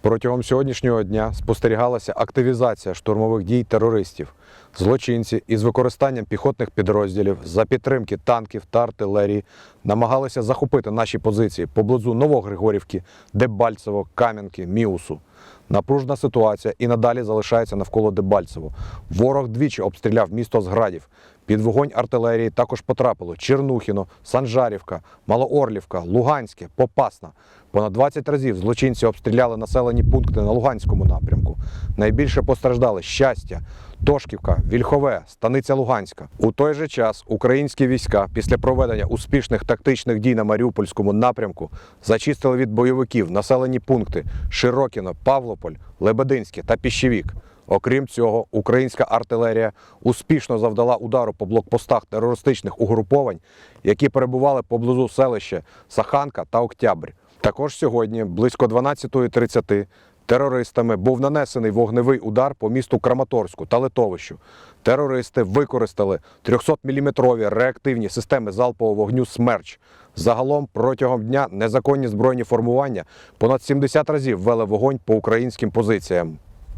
Протягом сьогоднішнього дня спостерігалася активізація штурмових дій терористів. Злочинці із використанням піхотних підрозділів за підтримки танків та артилерії намагалися захопити наші позиції поблизу Новогригорівки, Дебальцево, Кам'янки, Міусу. Напружна ситуація і надалі залишається навколо Дебальцево. Ворог двічі обстріляв місто з градів. Під вогонь артилерії також потрапило Чернухіно, Санжарівка, Малоорлівка, Луганське, Попасна. Понад 20 разів злочинці обстріляли населені пункти на Луганському напрямку. Найбільше постраждали щастя, Тошківка, Вільхове, Станиця Луганська. У той же час українські війська після проведення успішних тактичних дій на Маріупольському напрямку зачистили від бойовиків населені пункти Широкіно, Павлополь, Лебединське та Піщевік. Окрім цього, українська артилерія успішно завдала удару по блокпостах терористичних угруповань, які перебували поблизу селища Саханка та Октябрь. Також сьогодні, близько 12.30, терористами був нанесений вогневий удар по місту Краматорську та Литовищу. Терористи використали 300-мм реактивні системи залпового вогню «Смерч». Загалом протягом дня незаконні збройні формування понад 70 разів вели вогонь по українським позиціям.